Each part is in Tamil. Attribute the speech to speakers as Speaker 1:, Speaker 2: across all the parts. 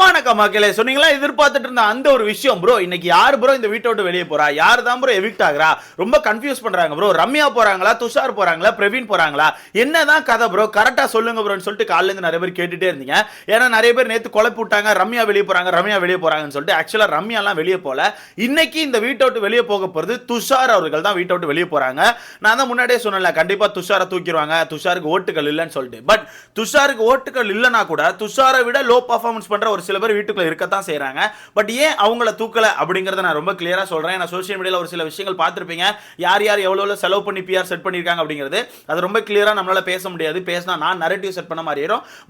Speaker 1: வணக்கம் மக்களே சொன்னீங்களா? எதிர்பார்த்துட்டு இருந்த அந்த ஒரு விஷயம் ப்ரோ இன்னைக்கு யார் ப்ரோ இந்த வீட்டை விட்டு வெளியே போறா? யார் தான் ப்ரோ எவிக்ட் ஆகுறா? ரொம்ப கன்ஃபியூஸ் பண்றாங்க ப்ரோ ரம்யா போறாங்களா? துஷார் போறாங்களா? பிரவீன் போறாங்களா? என்னதான் கதை ப்ரோ கரெக்டா சொல்லுங்க ப்ரோன்னு சொல்லிட்டு காலையில இருந்து நிறைய பேர் கேட்டுட்டே இருந்தீங்க. ஏன்னா நிறைய பேர் நேத்து குழப்பி விட்டாங்க ரம்யா வெளியே போறாங்க ரம்யா வெளியே போறாங்கன்னு சொல்லிட்டு ஆக்சுவலா ரம்யாலாம் வெளியே போல. இன்னைக்கு இந்த வீட்டை விட்டு வெளியே போக போறது துஷார் அவர்கள் தான் வீட்டை விட்டு வெளியே போறாங்க. நான் தான் முன்னாடியே சொன்னல கண்டிப்பா துஷாரை தூக்கிடுவாங்க துஷாருக்கு ஓட்டுகள் இல்லைன்னு சொல்லிட்டு. பட் துஷாருக்கு ஓட்டுகள் இல்லைனா கூட துஷாரை விட லோ பர்ஃபார்மன்ஸ் பண்ற ஒரு சில பேர் வீட்டுக்குள்ள இருக்கத்தான் செய்யறாங்க பட் ஏன் அவங்கள தூக்கல? அப்படிங்கறத நான் ரொம்ப கிளியரா சொல்றேன். நான் சோஷியல் மீடியால ஒரு சில விஷயங்கள் பார்த்துருப்பீங்க. யார் யார் எவ்வளவு எவ்வளவு செலவு பண்ணி பிஆர் செட் பண்ணிருக்காங்க அப்படிங்கிறது அது ரொம்ப கிளியரா நம்மளால பேச முடியாது. பேசினா நான் நரேட்டிவ் செட் பண்ண மாதிரி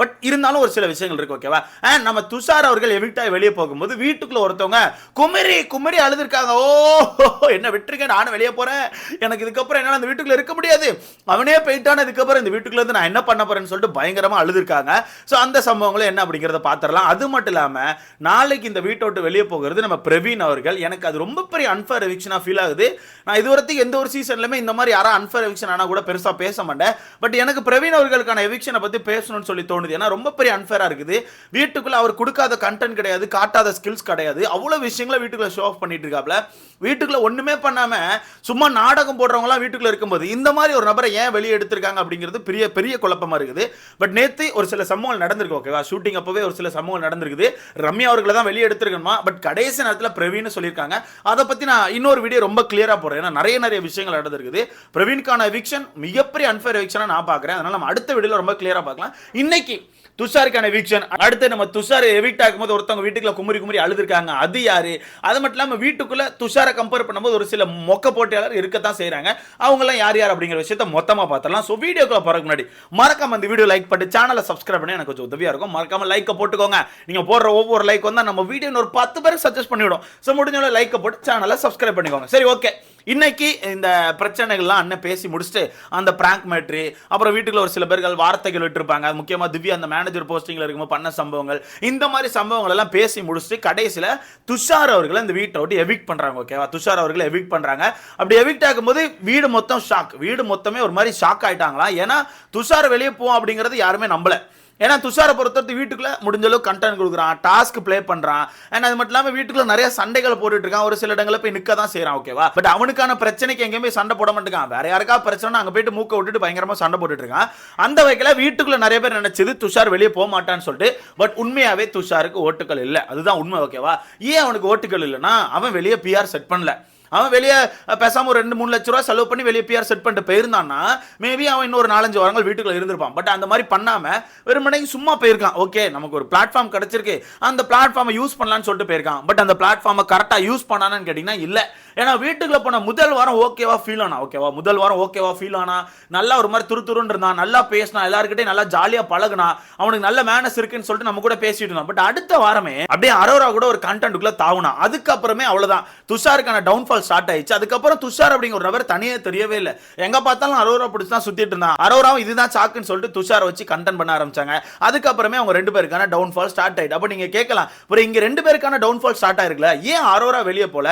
Speaker 1: பட் இருந்தாலும் ஒரு சில விஷயங்கள் இருக்கு ஓகேவா அண்ட் நம்ம துஷார் அவர்கள் எவிக்டா வெளியே போகும்போது வீட்டுக்குள்ள ஒருத்தவங்க குமரி குமரி அழுதுருக்காங்க. ஓ என்ன விட்டுருங்க நானும் வெளியே போறேன். எனக்கு இதுக்கப்புறம் என்னால அந்த வீட்டுக்குள்ள இருக்க முடியாது. அவனே போயிட்டான இதுக்கப்புறம் இந்த வீட்டுக்குள்ள இருந்து நான் என்ன பண்ண போறேன்னு சொல்லிட்டு பயங்கரமா அழுதுருக்காங்க. ஸோ அந்த சம்பவங்களும் என்ன அப்படிங்கிறத பார்த்துடலாம். அது மட்டும் இல்லாம நாளைக்கு இந்த வீட்டை விட்டு வெளியே போகிறது நம்ம பிரவீன் அவர்கள். எனக்கு அது ரொம்ப பெரிய அன்ஃபேர் எவிக்ஷனா ஃபீல் ஆகுது. நான் இதுவரைக்கும் எந்த ஒரு சீசன்லையுமே இந்த மாதிரி யாரும் அன்ஃபேர் எவிக்ஷன் ஆனா கூட பெருசா பேச மாட்டேன். பட் எனக்கு பிரவீன் அவர்களுக்கான எவிக்ஷனை பத்தி பேசணும்னு சொல்லி தோணுது. ஏன்னா ரொம்ப பெரிய அன்ஃபேரா இருக்குது. வீட்டுக்குள்ள அவர் கொடுக்காத கண்டென்ட் கிடையாது காட்டாத ஸ்கில்ஸ் கிடையாது. அவ்வளவு விஷயங்களை வீட்டுக்குள்ள ஷோ ஆஃப் பண்ணிட்டு இருக்காப்ல. வீட்டுக்குள்ள ஒண்ணுமே பண்ணாம சும்மா நாடகம் போடுறவங்களாம் வீட்டுக்குள்ள இருக்கும்போது இந்த மாதிரி ஒரு நபரை ஏன் வெளியே எடுத்திருக்காங்க அப்படிங்கிறது பெரிய பெரிய குழப்பமா இருக்குது. பட் நேற்று ஒரு சில சம்பவங்கள் நடந்திருக்கு ஓகேவா ஷூட்டிங் அப்போவே ஒரு சில சம்பவங்கள் இருக்குது. ரம்யா அவர்களை தான் வெளியே எடுத்திருக்கணுமா? பட் கடைசி நேரத்தில் பிரவீன் சொல்லியிருக்காங்க. அதை பத்தி நான் இன்னொரு வீடியோ ரொம்ப கிளியரா போறேன் ஏன்னா நிறைய நிறைய விஷயங்கள் நடந்திருக்குது. பிரவீனுக்கான எவிக்ஷன் மிகப்பெரிய அன்ஃபேர் எவிக்ஷனாக நான் பார்க்குறேன். அதனால நம்ம அடுத்த வீடியோவில் ரொம்ப கிளியரா பார்க்கலாம். இன்னைக்கு துஷாருக்கான வீக்ஷன் அடுத்து நம்ம துஷார் எவிக்ட் ஆகும்போது ஒருத்தவங்க வீட்டுக்குள்ள குமரி குமரி அழுதுருக்காங்க. அது யாரு? அது மட்டும் இல்லாமல் வீட்டுக்குள்ள துஷாரை கம்பேர் பண்ணும்போது ஒரு சில மொக்க போட்டியாளர் இருக்கத்தான் செய்றாங்க. அவங்க யார் யார் அப்படிங்கிற விஷயத்த மொத்தமாக பார்த்தலாம் ஸோ வீடியோக்குள்ள போறதுக்கு முன்னாடி மறக்காம இந்த வீடியோ லைக் பண்ணி சேனலை சப்ஸ்கிரைப் பண்ணி எனக்கு கொஞ்சம் உதவியாக இருக்கும். மறக்காம லைக்கை போட்டுக்கோங்க. நீங்கள் போடுற ஒவ்வொரு லைக் வந்து நம்ம வீடியோ ஒரு பத்து பேருக்கு சஜஸ்ட் பண்ணிவிடும். ஸோ முடிஞ்சவங்களை லைக்கை போட்டு சேனலை சப்ஸ்கிரைப் பண்ணிக்கோங்க. சரி ஓகே இன்னைக்கு இந்த பிரச்சனைகள்லாம் அண்ணன் பேசி முடிச்சுட்டு அந்த பிராங்க் மேட்ரி அப்புறம் வீட்டுக்குள்ள ஒரு சில பேர்கள் வார்த்தைகள் விட்டுருப்பாங்க. முக்கியமாக திவ்யா அந்த மேனேஜர் போஸ்டிங்கில் இருக்கும்போது பண்ண சம்பவங்கள். இந்த மாதிரி சம்பவங்கள் எல்லாம் பேசி முடிச்சுட்டு கடைசியில் துஷார் அவர்களை இந்த வீட்டை விட்டு எவிக்ட் பண்ணுறாங்க ஓகேவா துஷார் அவர்களை எவிக்ட் பண்ணுறாங்க அப்படி எவிக்ட் ஆகும்போது வீடு மொத்தம் ஷாக் வீடு மொத்தமே ஒரு மாதிரி ஷாக் ஆயிட்டாங்களா ஏன்னா துஷார் வெளியே போவோம் அப்படிங்கிறது யாருமே நம்பலை. ஏன்னா துஷாரை பொறுத்தவரைக்கும் வீட்டுக்குள்ள முடிஞ்ச அளவுக்கு கண்டென்ட் கொடுக்குறான் டாஸ்க் ப்ளே பண்ணுறான் அண்ட் அது மட்டும் இல்லாமல் வீட்டுக்குள்ள நிறைய சண்டைகள் போட்டுட்டு இருக்கான். ஒரு சில இடங்களில் போய் நிற்க தான் செய்கிறான் ஓகேவா பட் அவனுக்கான பிரச்சனைக்கு எங்கேயுமே சண்டை போட மாட்டேங்கான் வேற யாருக்கா பிரச்சனை அங்கே போயிட்டு மூக்க விட்டுட்டு பயங்கரமாக சண்டை போட்டுட்டு இருக்கான். அந்த வகையில் வீட்டுக்குள்ளே நிறைய பேர் நினைச்சது துஷார் வெளியே போக மாட்டான்னு சொல்லிட்டு பட் உண்மையாகவே துஷாருக்கு ஓட்டுகள் இல்லை. அதுதான் உண்மை ஓகேவா ஏன் அவனுக்கு ஓட்டுகள் இல்லைன்னா அவன் வெளியே பிஆர் செட் பண்ணல. அவன் வெளியே பேசாமல் ஒரு ரெண்டு மூணு லட்ச ரூபா செலவு பண்ணி வெளியே பிஆர் செட் பண்ணிட்டு போயிருந்தான்னா மேபி அவன் இன்னொரு நாலஞ்சு வாரங்கள் வீட்டுக்குள்ள இருந்திருப்பான். பட் அந்த மாதிரி பண்ணாமல் வெறுமனைக்கு சும்மா போயிருக்கான். ஓகே நமக்கு ஒரு பிளாட்ஃபார்ம் கிடைச்சிருக்கு. அந்த பிளாட்ஃபார்மை யூஸ் பண்ணலாம்னு சொல்லிட்டு போயிருக்கான். பட் அந்த பிளாட்ஃபார்மை கரெக்டாக யூஸ் பண்ணானான்னு கேட்டிங்கன்னா இல்லை. ஏன்னா வீட்டுக்குள்ள போன முதல் வாரம் ஓகேவா ஃபீல் ஆனா ஓகேவா? முதல் வாரம் ஓகேவா ஃபீல் ஆனா நல்லா ஒரு மாதிரி துரு துருன்னு இருந்தான் நல்லா பேசினா எல்லாருக்கிட்டையும் நல்லா ஜாலியா பழகுனா அவனுக்கு நல்ல மேனஸ் இருக்குன்னு சொல்லிட்டு நம்ம கூட பேசிட்டு இருந்தோம் பட் அடுத்த வாரமே அப்படியே அரோரா கூட ஒரு கண்டென்ட்டுக்குள்ள தாவுனா அதுக்கப்புறமே அவ்வளவுதான். துஷாருக்கான டவுன்ஃபால் ஸ்டார்ட் ஆயிடுச்சு. அதுக்கப்புறம் துஷார் அப்படிங்கிற ஒரு நபர் தனியே தெரியவே இல்லை. எங்க பார்த்தாலும் அரோரா பிடிச்சி தான் சுத்திட்டு இருந்தான். அரோராவும் இதுதான் சாக்குன்னு சொல்லிட்டு துஷாரை வச்சு கண்டென்ட் பண்ண ஆரம்பிச்சாங்க. அதுக்கப்புறமே அவங்க ரெண்டு பேருக்கான டவுன்ஃபால் ஸ்டார்ட் ஆயிட்டு. அப்போ நீங்க கேட்கலாம் அப்புறம் இங்க ரெண்டு பேருக்கான டவுன்ஃபால் ஸ்டார்ட் ஆயிருக்குல்ல? ஏன் அரோரா வெளியே போல?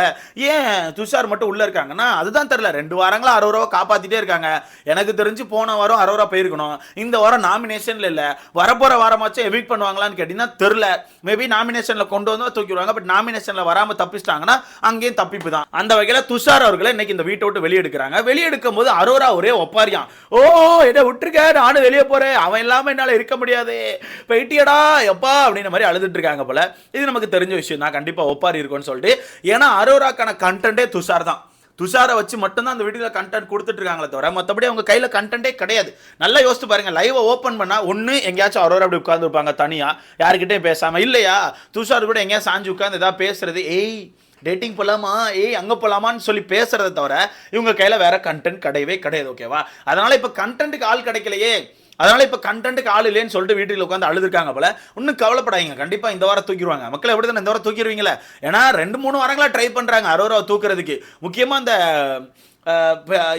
Speaker 1: ஏன் துஷார் மட்டும் உள்ள இருக்காங்கன்னா அதுதான் தெரில ரெண்டு வாரங்களா ரூபா காப்பாற்றிட்டே இருக்காங்க. எனக்கு தெரிஞ்சு போன வாரம் அரோரா போயிருக்கணும். இந்த வாரம் நாமினேஷன்ல இல்லை. வரப்போகிற வாரமாச்சும் எவிட் பண்ணுவாங்களான்னு கேட்டிங்கன்னா தெரில மேபி நாமினேஷனில் கொண்டு வந்து தூக்கிடுவாங்க பட் நாமினேஷனில் வராம தப்பிச்சிட்டாங்கன்னா அங்கேயும் தப்பிப்பு தான். அந்த வகையில் துஷார் அவர்களை இன்னைக்கு இந்த வீட்டை விட்டு வெளியெடுக்கிறாங்க. வெளியெடுக்கும் வெளியே போது அரோரா ஒரே ஒப்பாரியான். ஓ என்ன விட்டுருக்க. நானும் வெளியே போறேன். அவன் இல்லாமல் என்னால் இருக்க முடியாது. போயிட்டியடா. எப்பா அப்படின்ற மாதிரி அழுதுட்டு இருக்காங்க போல. இது நமக்கு தெரிஞ்ச விஷயம் தான். கண்டிப்பாக ஒப்பாரி இருக்கும்னு சொல்லிட்டு. ஏன்னா அரோராக்கான கண்டென்ட்டே துஷார் தான். துஷாரை வச்சு மட்டும்தான் அந்த வீடியோவில் கண்டென்ட் கொடுத்துட்டு இருக்காங்களே தவிர மற்றபடி அவங்க கையில் கண்டென்ட்டே கிடையாது. நல்லா யோசித்து பாருங்க லைவை ஓப்பன் பண்ணால் ஒன்று எங்கேயாச்சும் அவரோட அப்படி உட்காந்துருப்பாங்க தனியாக யாருக்கிட்டே பேசாமல் இல்லையா? துஷார் கூட எங்கேயா சாஞ்சு உட்காந்து ஏதாவது பேசுறது ஏய் டேட்டிங் போகலாமா ஏய் அங்கே போகலாமான்னு சொல்லி பேசுறதை தவிர இவங்க கையில் வேற கண்டென்ட் கிடையவே கிடையாது ஓகேவா அதனால் இப்போ கண்டென்ட்டுக்கு ஆள் கிடைக்கலையே. அதனால இப்போ கண்டென்ட்டுக்கு ஆள் இல்லைன்னு சொல்லிட்டு வீட்டில் உட்காந்து அழுதுருக்காங்க போல. இன்னும் கவலைப்படாதீங்க. கண்டிப்பாக இந்த வாரம் தூக்கிடுவாங்க. மக்கள் எப்படி தானே இந்த வாரம் தூக்கிடுவீங்களே? ஏன்னா ரெண்டு மூணு வாரங்களாக ட்ரை பண்ணுறாங்க அறுபது ரூபா தூக்குறதுக்கு. முக்கியமாக அந்த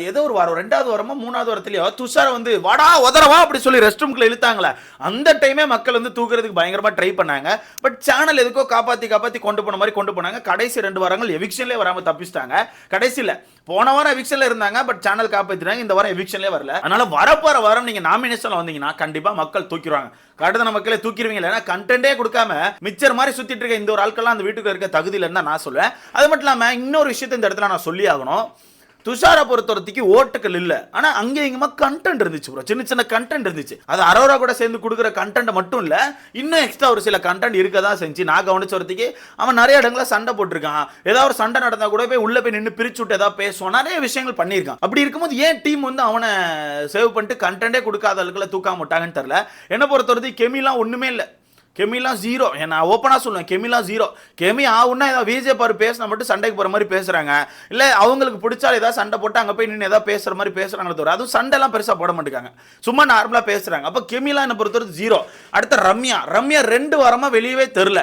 Speaker 1: ஏதோ ஒரு வாரம் ரெண்டாவது வாரமோ மூணாவது வாரத்துலயோ துஷாரை வந்து வாடா உதறவா? அப்படி சொல்லி ரெஸ்ட் ரூம்குள்ள இழுத்தாங்களே. அந்த டைமே மக்கள் வந்து தூக்குறதுக்கு பயங்கரமா ட்ரை பண்ணாங்க. பட் சேனல் எதுக்கோ காப்பாத்தி காப்பாத்தி கொண்டு போன மாதிரி கொண்டு போனாங்க. கடைசி ரெண்டு வாரங்கள் எவிக்ஷன்லேயே வராம தப்பிச்சிட்டாங்க. கடைசியில் போன வாரம் எவிக்ஷன்ல இருந்தாங்க பட் சேனல் காப்பாத்திட்டாங்க. இந்த வாரம் எவிக்ஷன்லேயே வரல. அதனால வரப்போற வாரம் நீங்க நாமினேஷன்ல வந்தீங்கன்னா கண்டிப்பா மக்கள் தூக்கிடுவாங்க. கடந்த மக்களே தூக்கிடுவீங்க ஏன்னா கண்டென்ட்டே கொடுக்காம மிச்சர் மாதிரி சுத்திட்டு இருக்க இந்த ஒரு ஆட்கள்லாம் அந்த வீட்டுக்கு இருக்க தகுதி இல்லைன்னு நான் சொல்லுவேன். அது மட்டும் இல்லாம இன்னொரு விஷயத்தை இந்த இடத்துல நான் சொல்லி ஆகணும் துஷாரை பொறுத்தவரத்துக்கு ஓட்டுக்கள் இல்லை. ஆனால் அங்கே இங்கேமா கண்டென்ட் இருந்துச்சு ப்ரோ சின்ன சின்ன கண்டென்ட் இருந்துச்சு. அது அரோரா கூட சேர்ந்து கொடுக்குற கண்டென்ட் மட்டும் இல்லை இன்னும் எக்ஸ்ட்ரா ஒரு சில கண்டென்ட் இருக்க தான் செஞ்சு நான் கவனிச்ச வரத்துக்கு அவன் நிறைய இடங்கள சண்டை போட்டிருக்கான். ஏதாவது ஒரு சண்டை நடந்தால் கூட போய் உள்ளே போய் நின்று பிரிச்சு விட்டு ஏதாவது பேசுவான். நிறைய விஷயங்கள் பண்ணியிருக்கான். அப்படி இருக்கும்போது ஏன் டீம் வந்து அவனை சேவ் பண்ணிட்டு கண்டென்ட்டே கொடுக்காத அளவுக்குள்ள தூக்காம விட்டாங்கன்னு தெரில என்ன பொறுத்தவரத்துக்கு கெமிலாம் ஒன்றுமே இல்லை. கெமிலாம் ஜீரோ நான் ஓப்பனாக சொல்லுவேன் கெமிலாம் ஜீரோ கெமி ஆகுன்னா ஏதாவது விஜய் பாரு பேசினா மட்டும் சண்டைக்கு போகிற மாதிரி பேசுகிறாங்க இல்லை அவங்களுக்கு பிடிச்சாலும் ஏதாவது சண்டை போட்டு அங்கே போய் நின்று ஏதாவது பேசுகிற மாதிரி பேசுகிறாங்களே தவிர அதுவும் சண்டைலாம் பெருசாக போட மாட்டேங்காங்க. சும்மா நார்மலாக பேசுகிறாங்க அப்போ கெமிலாம் என்னை பொறுத்தவரை ஜீரோ அடுத்த ரம்யா. ரம்யா ரெண்டு வாரமாக வெளியவே தெரில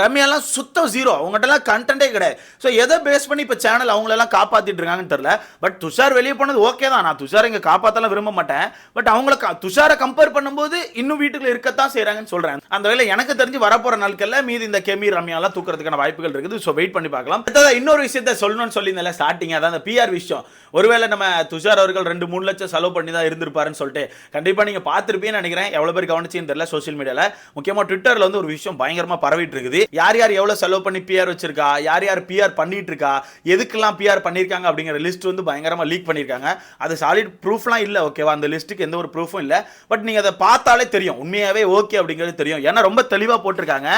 Speaker 1: ரம்யாலாம் சுத்தம் ஜீரோ அவங்ககிட்டலாம் கண்டென்ட்டே கிடையாது. ஸோ எதை பேஸ் பண்ணி இப்போ சேனல் அவங்களெல்லாம் காப்பாற்றிட்டு இருக்காங்கன்னு தெரில பட் துஷார் வெளியே போனது ஓகே தான். நான் துஷார் இங்கே காப்பாற்றலாம் விரும்ப மாட்டேன். பட் அவங்கள துஷாரை கம்பேர் பண்ணும்போது இன்னும் வீட்டுக்குள்ள இருக்கத்தான் செய்கிறாங்கன்னு சொல்கிறேன் அந்த வேலை எனக்கு தெரிஞ்சு வரப்போகிற நாட்களில் மீதி இந்த கெமி ரம்யாலாம் தூக்குறதுக்கான வாய்ப்புகள் இருக்குது. ஸோ வெயிட் பண்ணி பார்க்கலாம். அடுத்ததா இன்னொரு விஷயத்த சொல்லணும்னு சொல்லியிருந்தேன் ஸ்டார்டிங் அதான் அந்த பிஆர் விஷயம். ஒருவேளை நம்ம துஷார் அவர்கள் ரெண்டு மூணு லட்சம் செலவு பண்ணி தான் இருந்திருப்பாருன்னு சொல்லிட்டு. கண்டிப்பாக நீங்கள் பார்த்துருப்பீங்கன்னு நினைக்கிறேன். எவ்வளோ பேர் கவனிச்சுன்னு தெரியல சோஷியல் மீடியாவில் முக்கியமாக ட்விட்டரில் வந்து ஒரு விஷயம் பயங்கரமாக பரவிட்டு இருக்குது. யார் யார் எவ்வளோ செலவு பண்ணி பிஆர் வச்சிருக்கா? யார் யார் பிஆர் பண்ணிட்டு இருக்கா எதுக்கெல்லாம் பிஆர் பண்ணியிருக்காங்க அப்படிங்கிற லிஸ்ட் வந்து பயங்கரமாக லீக் பண்ணியிருக்காங்க அது சாலிட் ப்ரூஃப்லாம் இல்லை ஓகேவா அந்த லிஸ்ட்டுக்கு எந்த ஒரு ப்ரூஃபும் இல்லை. பட் நீங்கள் அதை பார்த்தாலே தெரியும். உண்மையாகவே ஓகே அப்படிங்கிறது தெரியும். ஏன்னா ரொம்ப தெளிவாக போட்டிருக்காங்க.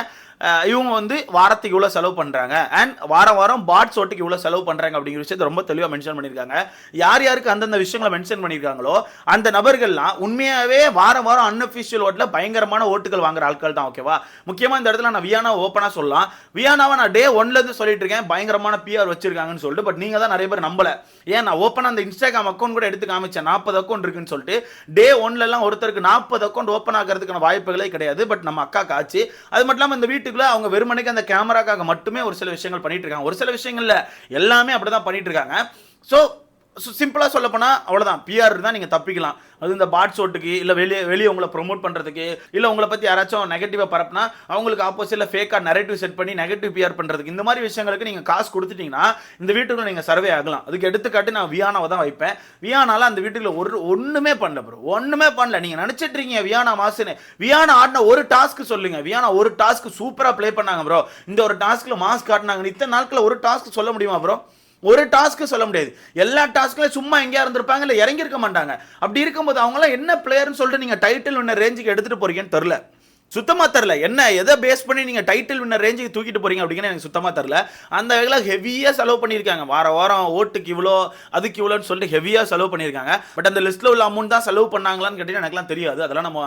Speaker 1: இவங்க வந்து வாரத்துக்கு இவ்வளோ செலவு பண்ணுறாங்க அண்ட் வாரம் வாரம் பாட்ஸ் ஓட்டுக்கு இவ்வளோ செலவு பண்ணுறாங்க அப்படிங்கிற விஷயத்தை ரொம்ப தெளிவாக மென்ஷன் பண்ணியிருக்காங்க. யார் யாருக்கு அந்தந்த விஷயங்களை மென்ஷன் பண்ணியிருக்காங்களோ அந்த நபர்கள்லாம் உண்மையாகவே வாரம் வாரம் அன்அஃபிஷியல் ஓட்டில் பயங்கரமான ஓட்டுகள் வாங்குற ஆட்கள் தான் ஓகேவா முக்கியமாக இந்த இடத்துல நான் வியானா ஓப்பனாக சொல்லலாம். வியானாவை நான் டே ஒன்லேருந்து சொல்லிட்டு இருக்கேன். பயங்கரமான பிஆர் வச்சிருக்காங்கன்னு சொல்லிட்டு பட் நீங்கள் தான் நிறைய பேர் நம்பலை. ஏன் நான் ஓப்பனாக அந்த இன்ஸ்டாகிராம் அக்கௌண்ட் கூட எடுத்து காமிச்சேன். நாற்பது அக்கௌண்ட் இருக்குன்னு சொல்லிட்டு டே ஒன்லலாம் ஒருத்தருக்கு நாற்பது அக்கௌண்ட் ஓப்பன் ஆகிறதுக்கான வாய்ப்புகளே கிடையாது. பட் நம்ம அக்காக்கு ஆச்சு அது மட்டும் இல்லாமல் இந்த வீட்டுக்குள்ளே அவங்க வெறுமனைக்கு அந்த கேமராக்காக மட்டுமே ஒரு சில விஷயங்கள் பண்ணிட்டு இருக்காங்க. ஒரு சில விஷயங்கள்ல எல்லாமே அப்படிதான் பண்ணிட்டு இருக்காங்க. ஸோ சிம்பிளாக சொல்ல போனால் அவ்வளோதான் பிஆர் தான் நீங்கள் தப்பிக்கலாம். அது இந்த பாட் ஷோட்டுக்கு இல்லை வெளியே வெளியே உங்களை ப்ரொமோட் பண்ணுறதுக்கு இல்லை உங்களை பற்றி யாராச்சும் நெகட்டிவாக பரப்புனா அவங்களுக்கு ஆப்போசிட்டில் ஃபேக்காக நெரட்டிவ் செட் பண்ணி நெகட்டிவ் பிஆர் பண்ணுறதுக்கு இந்த மாதிரி விஷயங்களுக்கு நீங்கள் காசு கொடுத்துட்டீங்கன்னா இந்த வீட்டுக்குள்ள நீங்கள் சர்வே ஆகலாம். அதுக்கு எடுத்துக்காட்டு நான் வியானாவை தான் வைப்பேன். வியானால அந்த வீட்டுக்குள்ள ஒரு ஒன்றுமே பண்ணல ப்ரோ ஒன்றுமே பண்ணல. நீங்கள் நினச்சிட்டு இருக்கீங்க வியானா மாசுன்னு. வியானா ஆடின ஒரு டாஸ்க் சொல்லுங்க. வியானா ஒரு டாஸ்க் சூப்பராக ப்ளே பண்ணாங்க ப்ரோ இந்த ஒரு டாஸ்க்கில் மாஸ்க் காட்டினாங்க இத்தனை நாட்களில் ஒரு டாஸ்க் சொல்ல முடியுமா ப்ரோ ஒரு டாஸ்க்கு சொல்ல முடியாது. எல்லா டாஸ்க்லையும் சும்மா எங்கேயா இருந்திருப்பாங்க இல்லை இறங்கியிருக்க மாட்டாங்க. அப்படி இருக்கும்போது அவங்களாம் என்ன பிளேயர்னு சொல்லிட்டு நீங்கள் டைட்டில் ஒன்று ரேஞ்சுக்கு எடுத்துகிட்டு போறீங்கன்னு தெரில சுத்தமாக தெரில. என்ன எதை பேஸ் பண்ணி நீங்கள் டைட்டில் வின்னர் ரேஞ்சுக்கு தூக்கிட்டு போகிறீங்க அப்படின்னு எனக்கு சுத்தமாக தெரில. அந்த வகையில் ஹெவியாக செலவு பண்ணியிருக்காங்க. வார வாரம் ஓட்டுக்கு இவ்வளோ அதுக்கு இவ்வளோன்னு சொல்லிட்டு ஹெவியாக செலவு பண்ணியிருக்காங்க. பட் அந்த லிஸ்ட்டில் உள்ள அமௌண்ட் தான் செலவு பண்ணாங்களான்னு கேட்டீங்கன்னா எனக்குலாம் தெரியாது. அதெல்லாம் நம்ம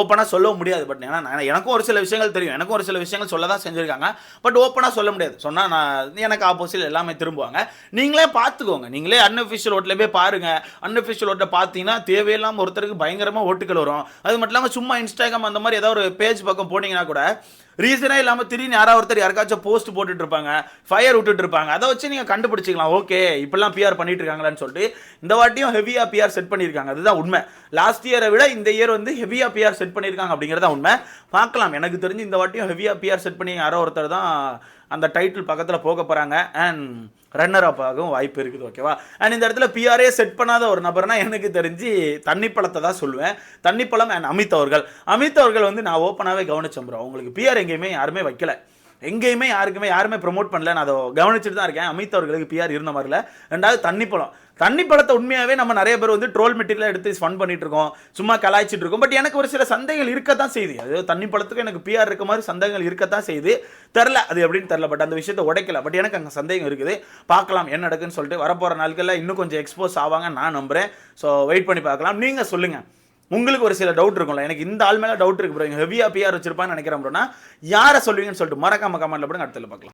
Speaker 1: ஓப்பனாக சொல்ல முடியாது. பட் ஏன்னா எனக்கும் ஒரு சில விஷயங்கள் தெரியும். எனக்கும் ஒரு சில விஷயங்கள் சொல்ல தான் செஞ்சுருக்காங்க. பட் ஓப்பனாக சொல்ல முடியாது. சொன்னால் நான் எனக்கு ஆப்போசிட் எல்லாமே திரும்புவாங்க. நீங்களே பார்த்துக்கோங்க நீங்களே அன்அஃபிஷியல் ஓட்டில் போய் பாருங்க. அன்அஃபிஷியல் ஓட்டை பார்த்தீங்கன்னா தேவையில்லாமல் ஒருத்தருக்கு பயங்கரமாக ஓட்டுகள் வரும். அது மட்டும் இல்லாமல் சும்மா இன்ஸ்டாகிராம் அந்த மாதிரி ஏதாவது ஒரு பேஜ் பக்கம் போனீங்கன்னா கூட ரீசனே இல்லாமல் திடீர்னு யாராவது ஒருத்தர் யாருக்காச்சும் போஸ்ட் போட்டுட்டு இருப்பாங்க ஃபயர் விட்டுட்டு இருப்பாங்க அதை வச்சு நீங்கள் கண்டுபிடிச்சிக்கலாம். ஓகே இப்பெல்லாம் பிஆர் பண்ணிட்டு இருக்காங்களான்னு சொல்லிட்டு இந்த வாட்டியும் ஹெவியாக பிஆர் செட் பண்ணியிருக்காங்க. அதுதான் உண்மை. லாஸ்ட் இயரை விட இந்த இயர் வந்து ஹெவியாக பிஆர் செட் பண்ணியிருக்காங்க அப்படிங்கிறதா உண்மை. பார்க்கலாம். எனக்கு தெரிஞ்சு இந்த வாட்டியும் ஹெவியாக பிஆர் செட் பண்ணி யாரோ ஒருத்தர் தான் அந்த டைட்டில் பக்கத்தில் போக போகிறாங்க அண்ட் ரன்னர் அப் ஆகவும் வாய்ப்பு இருக்குது ஓகேவா அண்ட் இந்த இடத்துல பிஆரே செட் பண்ணாத ஒரு நபர்னா எனக்கு தெரிஞ்சு தண்ணிப்பழத்தை தான் சொல்லுவேன். தண்ணிப்பழம் அண்ட் அமித் அவர்கள். அமித் அவர்கள் வந்து நான் ஓப்பனாகவே கவனிச்சேன் ப்ரோ அவங்களுக்கு பிஆர் எங்கேயுமே யாருமே வைக்கல. எங்கேயுமே யாருக்குமே யாருமே ப்ரொமோட் பண்ணல. நான் அதை கவனிச்சுட்டு தான் இருக்கேன். அமித் அவர்களுக்கு பிஆர் இருந்த மாதிரில. ரெண்டாவது தண்ணிப்பழம் தண்ணிப்பழத்தை உண்மையாகவே நம்ம நிறைய பேர் வந்து ட்ரோல் மெட்டீரியல் எடுத்து ஃபன் பண்ணிட்டு இருக்கோம். சும்மா கலாய்ச்சிட்டு இருக்கோம். பட் எனக்கு ஒரு சில சந்தேகங்கள் இருக்கத்தான் செய்யுது அது தண்ணிப்பழத்துக்கு எனக்கு பிஆர் இருக்க மாதிரி சந்தேகங்கள் இருக்கத்தான் செய்யுது தெரில அது எப்படின்னு தெரில பட் அந்த விஷயத்தை உடைக்கல. பட் எனக்கு அங்கே சந்தேகம் இருக்குது. பார்க்கலாம் என்ன நடக்குன்னு சொல்லிட்டு வரப்போகிற நாட்களில் இன்னும் கொஞ்சம் எக்ஸ்போஸ் ஆவாங்க நான் நம்புகிறேன் ஸோ வெயிட் பண்ணி பார்க்கலாம். நீங்கள் சொல்லுங்கள் உங்களுக்கு ஒரு சில டவுட் இருக்கும்ல. எனக்கு இந்த ஆள் மேலே டவுட் இருக்கு ப்ரோ ஹெவியாக பிஆர் வச்சிருப்பான்னு நினைக்கிறேன் ப்ரோனா யாரை சொல்லுவீங்கன்னு சொல்லிட்டு மறக்காம கமெண்ட்ல போடுங்க. அடுத்தல பார்க்கலாம்.